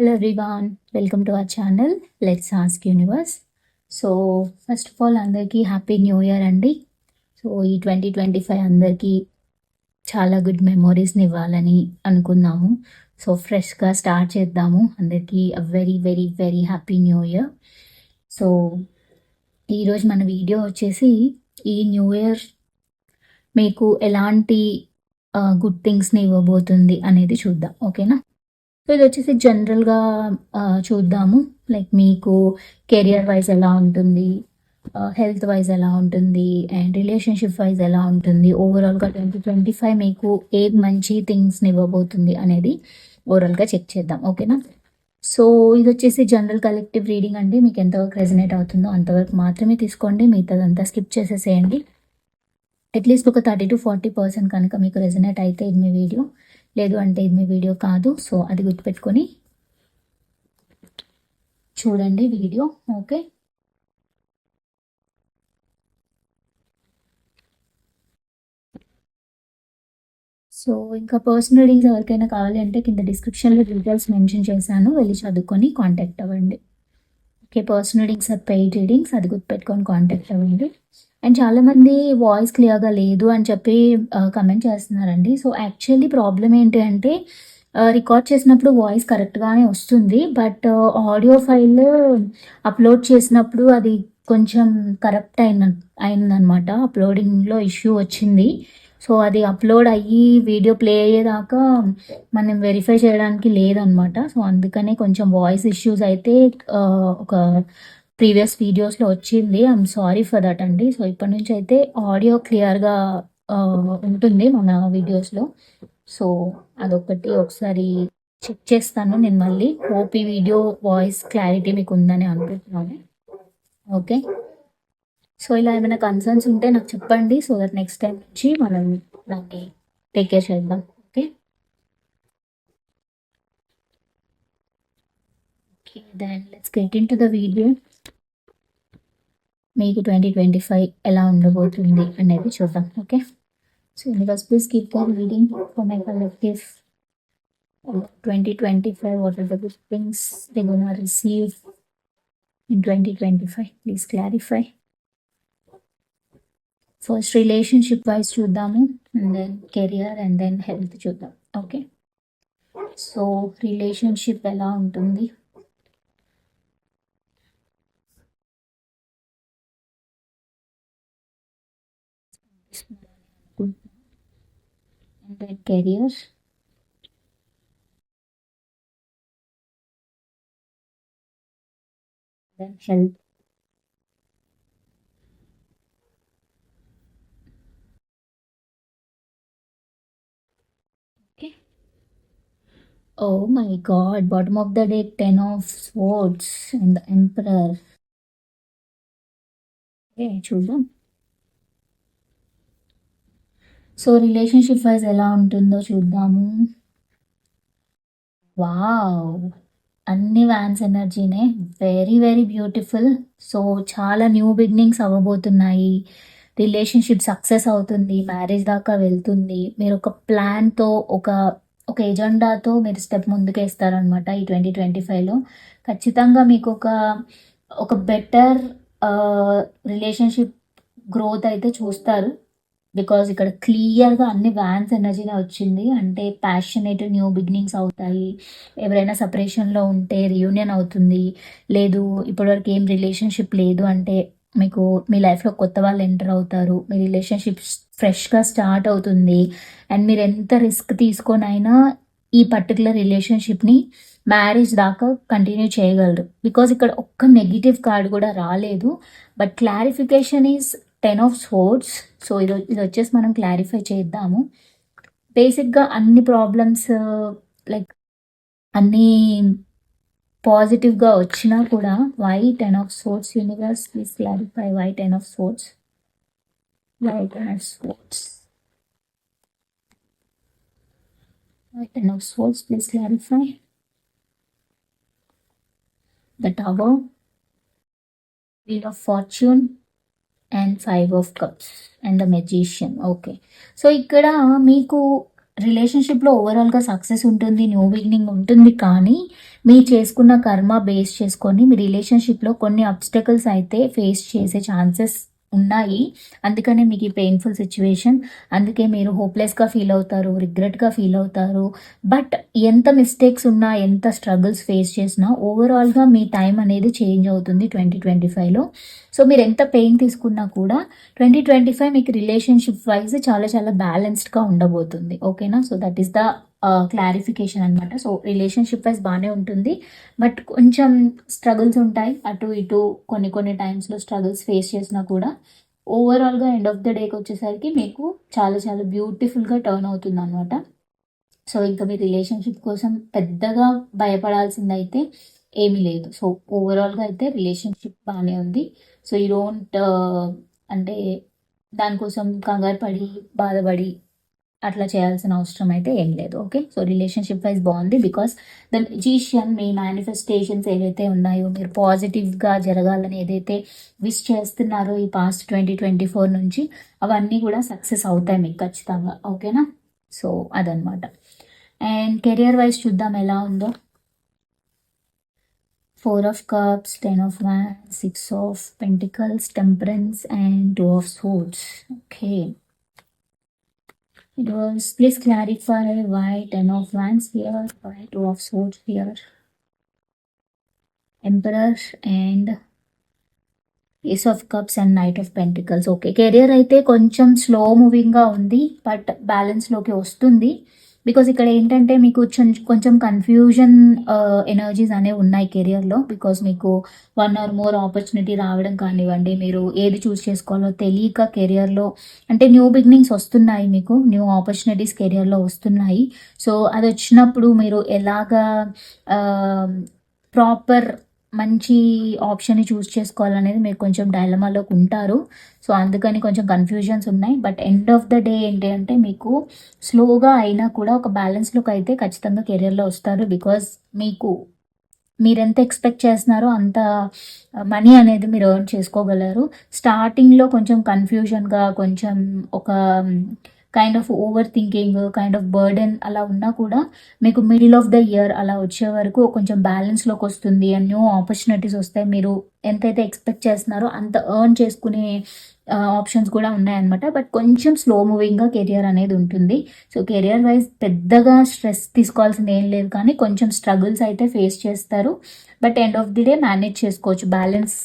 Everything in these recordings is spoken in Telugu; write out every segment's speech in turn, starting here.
Hello everyone, welcome to our channel let's ask universe so first of all అందరికీ హ్యాపీ న్యూ ఇయర్ అండి. సో ఈ ట్వంటీ ట్వంటీ ఫైవ్ అందరికీ చాలా గుడ్ మెమొరీస్ని ఇవ్వాలని అనుకున్నాము. సో ఫ్రెష్గా స్టార్ట్ చేద్దాము. అందరికీ a very very very happy new year so ఈరోజు మన వీడియో వచ్చేసి ఈ న్యూ ఇయర్ మీకు ఎలాంటి uh, గుడ్ థింగ్స్ని ఇవ్వబోతుంది అనేది చూద్దాం. ఓకేనా సో ఇది వచ్చేసి జనరల్గా చూద్దాము. లైక్ మీకు కెరియర్ వైజ్ ఎలా ఉంటుంది హెల్త్ వైజ్ ఎలా ఉంటుంది అండ్ రిలేషన్షిప్ వైజ్ ఎలా ఉంటుంది ఓవరాల్గా ట్వంటీ ట్వంటీ ఫైవ్ మీకు ఏ మంచి థింగ్స్ని ఇవ్వబోతుంది అనేది ఓవరాల్గా చెక్ చేద్దాం. ఓకేనా? సో ఇది వచ్చేసి జనరల్ కలెక్టివ్ రీడింగ్ అండి. మీకు ఎంతవరకు రెజనేట్ అవుతుందో అంతవరకు మాత్రమే తీసుకోండి. మిగతాదంతా స్కిప్ చేసేసేయండి. అట్లీస్ట్ ఒక థర్టీ టు ఫార్టీ పర్సెంట్ కనుక మీకు రెజనేట్ అయితే ఇది మీ వీడియో. లేదు అంటే ఇది మీ వీడియో కాదు. సో అది గుర్తుపెట్టుకొని చూడండి వీడియో. ఓకే? సో ఇంకా పర్సనల్ రీడింగ్స్ ఎవరికైనా కావాలి అంటే కింద డిస్క్రిప్షన్లో డీటెయిల్స్ మెన్షన్ చేశాను. వెళ్ళి చదువుకొని కాంటాక్ట్ అవ్వండి. Okay? Personal readings or paid readings అది గుర్తుపెట్టుకొని కాంటాక్ట్ అవ్వండి. అండ్ చాలామంది వాయిస్ క్లియర్గా లేదు అని చెప్పి కమెంట్ చేస్తున్నారండి. సో యాక్చువల్లీ ప్రాబ్లం ఏంటి అంటే రికార్డ్ చేసినప్పుడు వాయిస్ కరెక్ట్గానే వస్తుంది. బట్ ఆడియో ఫైల్ అప్లోడ్ చేసినప్పుడు అది కొంచెం కరెక్ట్ అయిన అయిందనమాట. అప్లోడింగ్లో ఇష్యూ వచ్చింది. సో అది అప్లోడ్ అయ్యి వీడియో ప్లే అయ్యేదాకా మనం వెరిఫై చేయడానికి లేదనమాట. సో అందుకనే కొంచెం వాయిస్ ఇష్యూస్ అయితే ఒక ప్రీవియస్ వీడియోస్లో వచ్చింది. ఐఎమ్ సారీ ఫర్ దట్ అండి. సో ఇప్పటి నుంచి అయితే ఆడియో క్లియర్గా ఉంటుంది మన వీడియోస్లో. సో అదొకటి ఒకసారి చెక్ చేస్తాను. నేను మళ్ళీ ఓపీ వీడియో వాయిస్ క్లారిటీ మీకు ఉందని అనుకుంటున్నాను. ఓకే? సో ఇలా ఏమైనా కన్సర్న్స్ ఉంటే నాకు చెప్పండి. సో దట్ నెక్స్ట్ టైం నుంచి మనం దాన్ని టేక్ కేర్ చేద్దాం. Okay? Okay then let's get into the video మీకు ట్వంటీ ట్వంటీ ఫైవ్ ఎలా ఉండబోతుంది అనేది చూద్దాం okay? So universe please keep the reading for my collective twenty twenty five what are the good things they gonna receive in twenty twenty five please clarify first relationship wise చూద్దాము and then career and then health చూద్దాం ఓకే? సో రిలేషన్షిప్ ఎలా ఉంటుంది? bed carriers. Then help. Okay. Oh my god, bottom of the deck, 10 of swords and the emperor. Okay, children. So relationship wise ఎలా ఉంటుందో చూద్దాము. వావ్! అన్ని wands ఎనర్జీనే. Very very beautiful. So చాలా న్యూ బిగినింగ్స్ అవ్వబోతున్నాయి. రిలేషన్షిప్ సక్సెస్ అవుతుంది మ్యారేజ్ దాకా వెళ్తుంది. మీరు ఒక ప్లాన్తో ఒక ఒక ఎజెండాతో మీరు స్టెప్ ముందుకేస్తారనమాట ఈ ట్వంటీ ట్వంటీ ఫైవ్లో. ఖచ్చితంగా మీకు ఒక ఒక బెటర్ రిలేషన్షిప్ గ్రోత్ అయితే చూస్తారు. బికాజ్ ఇక్కడ క్లియర్గా అన్ని వ్యాన్స్ ఎనర్జీనే వచ్చింది. అంటే ప్యాషనేట్ న్యూ బిగినింగ్స్ అవుతాయి. ఎవరైనా సపరేషన్లో ఉంటే రియూనియన్ అవుతుంది. లేదు ఇప్పటివరకు ఏం రిలేషన్షిప్ లేదు అంటే మీకు మీ లైఫ్లో కొత్త వాళ్ళు ఎంటర్ అవుతారు. మీ రిలేషన్షిప్ ఫ్రెష్గా స్టార్ట్ అవుతుంది. అండ్ మీరు ఎంత రిస్క్ తీసుకొనైనా ఈ పర్టికులర్ రిలేషన్షిప్ని మ్యారేజ్ దాకా కంటిన్యూ చేయగలరు. బికాజ్ ఇక్కడ ఒక్క నెగిటివ్ కార్డ్ కూడా రాలేదు. But clarification is ten of swords so ఇది ఇది వచ్చేసి మనం క్లారిఫై చేద్దాము. బేసిక్గా అన్ని ప్రాబ్లమ్స్ లైక్ అన్నీ పాజిటివ్గా వచ్చినా కూడా why ten of swords universe please clarify why ten of swords why ten of swords why ten of swords please clarify the tower wheel of fortune and five of cups and the magician okay so ఇక్కడ మీకు రిలేషన్షిప్లో ఓవరాల్గా సక్సెస్ ఉంటుంది న్యూ బిగినింగ్ ఉంటుంది కానీ మీ చేసుకున్న కర్మ బేస్ చేసుకొని మీ రిలేషన్షిప్లో కొన్ని అబ్స్టకల్స్ అయితే ఫేస్ చేసే ఛాన్సెస్ ఉన్నాయి. అందుకనే మీకు ఈ పెయిన్ఫుల్ సిచ్యువేషన్ అందుకే మీరు హోప్లెస్గా ఫీల్ అవుతారు రిగ్రెట్గా ఫీల్ అవుతారు. బట్ ఎంత మిస్టేక్స్ ఉన్నా ఎంత స్ట్రగుల్స్ ఫేస్ చేసినా ఓవరాల్గా మీ టైం అనేది చేంజ్ అవుతుంది ట్వంటీ ట్వంటీ ఫైవ్లో సో మీరు ఎంత పెయిన్ తీసుకున్నా కూడా ట్వంటీ ట్వంటీ ఫైవ్ మీకు రిలేషన్షిప్ వైజ్ చాలా చాలా బ్యాలెన్స్డ్గా ఉండబోతుంది. ఓకేనా so that is the clarification అనమాట సో రిలేషన్షిప్ వైజ్ బాగానే ఉంటుంది. బట్ కొంచెం స్ట్రగుల్స్ ఉంటాయి. అటు ఇటు కొన్ని కొన్ని టైమ్స్లో స్ట్రగుల్స్ ఫేస్ చేసినా కూడా ఓవరాల్గా ఎండ్ ఆఫ్ ద డేకి వచ్చేసరికి మీకు చాలా చాలా బ్యూటిఫుల్గా టర్న్ అవుతుంది అనమాట సో ఇంకా మీ రిలేషన్షిప్ కోసం పెద్దగా భయపడాల్సింది అయితే ఏమీ లేదు. సో ఓవరాల్గా అయితే రిలేషన్షిప్ బాగానే ఉంది. సో ఈ డోంట్ అంటే దానికోసం కంగారు పడి బాధపడి అట్లా చేయాల్సిన అవసరం అయితే ఏం లేదు ఓకే? సో రిలేషన్షిప్ వైజ్ బాగుంది బికాస్ ద మెజీషియన్ మీ మేనిఫెస్టేషన్స్ ఏవైతే ఉన్నాయో మీరు పాజిటివ్గా జరగాలని ఏదైతే విష్ చేస్తున్నారో ఈ పాస్ట్ ట్వంటీ ట్వంటీ ఫోర్ నుంచి అవన్నీ కూడా సక్సెస్ అవుతాయి మీకు ఖచ్చితంగా ఓకేనా? సో అదనమాట అండ్ కెరియర్ వైజ్ చూద్దాం ఎలా ఉందో. Four of cups ten of man six of pentacles temperance and two of swords okay? It was please clarify why ten of wands here, why two of swords here, emperor and ace of cups and knight of pentacles okay career అయితే కొంచెం స్లో మూవింగ్గా ఉంది బట్ బ్యాలెన్స్లోకి వస్తుంది బికాజ్ ఇక్కడ ఏంటంటే మీకు కొంచెం కన్ఫ్యూజన్ ఎనర్జీస్ uh, అనేవి ఉన్నాయి కెరియర్లో బికాజ్ మీకు వన్ ఆర్ మోర్ ఆపర్చునిటీ రావడం కానివ్వండి మీరు ఏది చూస్ చేసుకోవాలో తెలియక కెరియర్లో అంటే న్యూ బిగినింగ్స్ వస్తున్నాయి మీకు న్యూ ఆపర్చునిటీస్ కెరియర్లో వస్తున్నాయి. సో అది వచ్చినప్పుడు మీరు ఎలాగా uh, ప్రాపర్ మంచి ఆప్షన్ని చూస్ చేసుకోవాలనేది మీరు కొంచెం డైలమాలోకి ఉంటారు. సో అందుకని కొంచెం కన్ఫ్యూజన్స్ ఉన్నాయి. But end of the day ఏంటి అంటే మీకు స్లోగా అయినా కూడా ఒక బ్యాలెన్స్లోకి అయితే ఖచ్చితంగా కెరియర్లో వస్తారు. బికాజ్ మీకు మీరు ఎంత ఎక్స్పెక్ట్ చేస్తున్నారో అంత మనీ అనేది మీరు ఎర్న్ చేసుకోగలరు. స్టార్టింగ్లో కొంచెం కన్ఫ్యూజన్గా కొంచెం ఒక kind of overthinking kind of burden అలా ఉన్నా కూడా మీకు మిడిల్ ఆఫ్ ద ఇయర్ అలా వచ్చే వరకు కొంచెం బ్యాలెన్స్లోకి వస్తుంది అండ్ న్యూ ఆపర్చునిటీస్ వస్తాయి. మీరు ఎంతైతే ఎక్స్పెక్ట్ చేస్తున్నారో అంత ఎర్న్ చేసుకునే ఆప్షన్స్ కూడా ఉన్నాయన్నమాట. బట్ కొంచెం స్లో మూవింగ్గా కెరియర్ అనేది ఉంటుంది. సో కెరియర్ వైజ్ పెద్దగా స్ట్రెస్ తీసుకోవాల్సింది ఏం లేదు కానీ కొంచెం స్ట్రగుల్స్ అయితే ఫేస్ చేస్తారు. But end of the day manage చేసుకోవచ్చు. బ్యాలెన్స్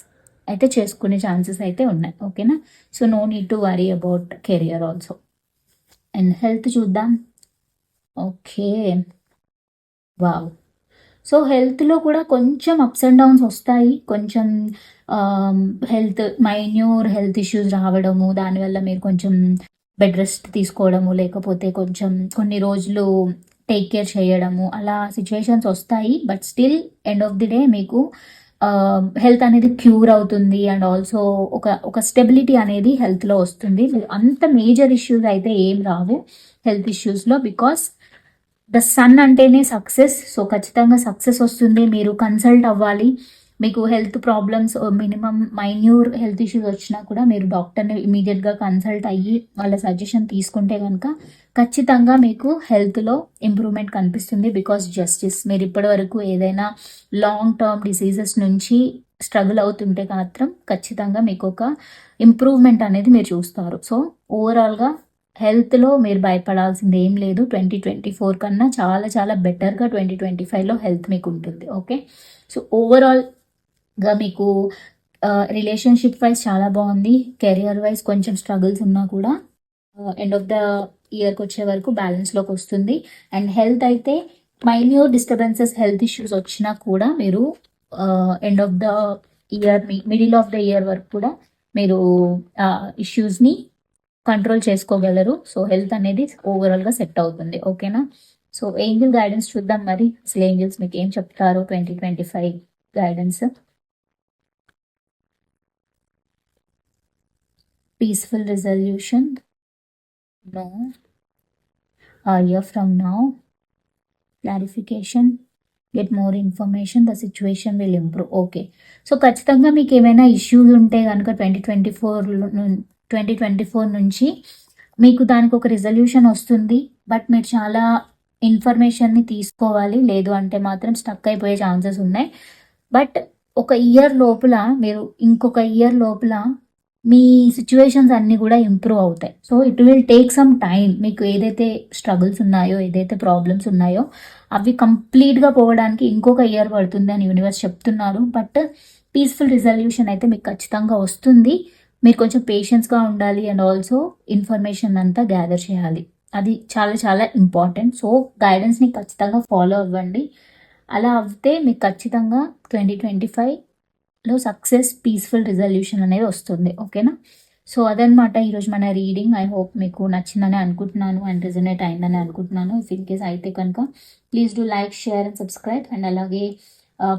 అయితే చేసుకునే ఛాన్సెస్ అయితే ఉన్నాయి. ఓకేనా so no need to worry about career also and health చూద్దాం. ఓకే. వావ్. సో హెల్త్లో కూడా కొంచెం అప్స్ అండ్ డౌన్స్ వస్తాయి. కొంచెం హెల్త్ మైన్యూర్ హెల్త్ ఇష్యూస్ రావడము దానివల్ల మీరు కొంచెం బెడ్ రెస్ట్ తీసుకోవడము లేకపోతే కొంచెం కొన్ని రోజులు టేక్ కేర్ చేయడము అలా సిచ్యువేషన్స్ వస్తాయి. But still end of the day మీకు హెల్త్ అనేది క్యూర్ అవుతుంది అండ్ ఆల్సో ఒక ఒక స్టెబిలిటీ అనేది హెల్త్లో వస్తుంది. అంత మేజర్ ఇష్యూస్ అయితే ఏం రావు హెల్త్ ఇష్యూస్లో బికాస్ ద సన్ అంటేనే సక్సెస్ సో ఖచ్చితంగా సక్సెస్ వస్తుంది. మీరు కన్సల్ట్ అవ్వాలి. మీకు health problems minimum minor health issues వచ్చినా కూడా మీరు డాక్టర్ని ఇమీడియట్గా కన్సల్ట్ అయ్యి వాళ్ళ సజెషన్ తీసుకుంటే కనుక ఖచ్చితంగా మీకు హెల్త్లో ఇంప్రూవ్మెంట్ కనిపిస్తుంది. బికాస్ జస్టిస్ మీరు ఇప్పటి వరకు ఏదైనా లాంగ్ టర్మ్ డిసీజెస్ నుంచి స్ట్రగుల్ అవుతుంటే మాత్రం ఖచ్చితంగా మీకు ఒక ఇంప్రూవ్మెంట్ అనేది మీరు చూస్తారు. సో ఓవరాల్గా హెల్త్లో మీరు భయపడాల్సింది ఏం లేదు. ట్వంటీ ట్వంటీ ఫోర్ కన్నా చాలా చాలా బెటర్గా ట్వంటీ ట్వంటీ ఫైవ్లో హెల్త్ మీకు ఉంటుంది. ఓకే? సో ఓవరాల్ గా మీకు రిలేషన్షిప్ వైజ్ చాలా బాగుంది. కెరియర్ వైజ్ కొంచెం స్ట్రగుల్స్ ఉన్నా కూడా ఎండ్ ఆఫ్ ద ఇయర్కి వచ్చే వరకు బ్యాలెన్స్లోకి వస్తుంది. అండ్ హెల్త్ అయితే మైన్యూర్ డిస్టర్బెన్సెస్ హెల్త్ ఇష్యూస్ వచ్చినా కూడా మీరు end of the year middle of the year వరకు కూడా మీరు ఇష్యూస్ని కంట్రోల్ చేసుకోగలరు. సో హెల్త్ అనేది ఓవరాల్గా సెట్ అవుతుంది. ఓకేనా సో ఏంజిల్ గైడెన్స్ చూద్దాం మరి. అసలు ఏంజిల్స్ మీకు ఏం చెప్తారు twenty twenty five guidance peaceful resolution. No. A year from now clarification. Get more information the situation will improve okay so ఖచ్చితంగా మీకు ఏమైనా ఇష్యూస్ ఉంటే కనుక twenty twenty four twenty twenty four నుంచి మీకు దానికి ఒక రిజల్యూషన్ వస్తుంది. బట్ మీరు చాలా ఇన్ఫర్మేషన్ని తీసుకోవాలి. లేదు అంటే మాత్రం స్టక్ అయిపోయే ఛాన్సెస్ ఉన్నాయి. బట్ ఒక ఇయర్ లోపల మీరు ఇంకొక ఇయర్ లోపల మీ సిచ్యువేషన్స్ అన్నీ కూడా ఇంప్రూవ్ అవుతాయి. So it will take some time మీకు ఏదైతే స్ట్రగుల్స్ ఉన్నాయో ఏదైతే ప్రాబ్లమ్స్ ఉన్నాయో అవి కంప్లీట్గా పోవడానికి ఇంకొక ఇయర్ పడుతుంది అని యూనివర్స్ చెప్తున్నారు. బట్ పీస్ఫుల్ రిజల్యూషన్ అయితే మీకు ఖచ్చితంగా వస్తుంది. మీరు కొంచెం పేషెన్స్గా ఉండాలి అండ్ ఆల్సో ఇన్ఫర్మేషన్ అంతా గ్యాదర్ చేయాలి. అది చాలా చాలా ఇంపార్టెంట్ సో గైడెన్స్ని ఖచ్చితంగా ఫాలో అవ్వండి. అలా అవుతే మీకు ఖచ్చితంగా ట్వంటీ ట్వంటీ ఫైవ్ లో సక్సెస్ పీస్ఫుల్ రిజల్యూషన్ అనేది వస్తుంది. ఓకేనా? సో అదనమాట ఈరోజు మన రీడింగ్. ఐ హోప్ మీకు నచ్చిందని అనుకుంటున్నాను అండ్ రిజనేట్ అయిందని అనుకుంటున్నాను. ఇఫ్ ఇన్ కేస్ అయితే కనుక please do like share and subscribe. And అలాగే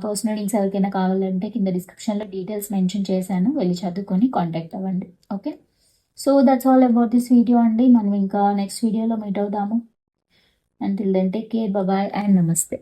పర్సనల్ లింక్స్ ఎవరికైనా కావాలంటే కింద డిస్క్రిప్షన్లో డీటెయిల్స్ మెన్షన్ చేశాను. వెళ్ళి చదువుకొని కాంటాక్ట్ అవ్వండి. Okay? So that's all about this video అండి. మనం ఇంకా నెక్స్ట్ వీడియోలో మీట్ అవుదాము. And then take care bye and నమస్తే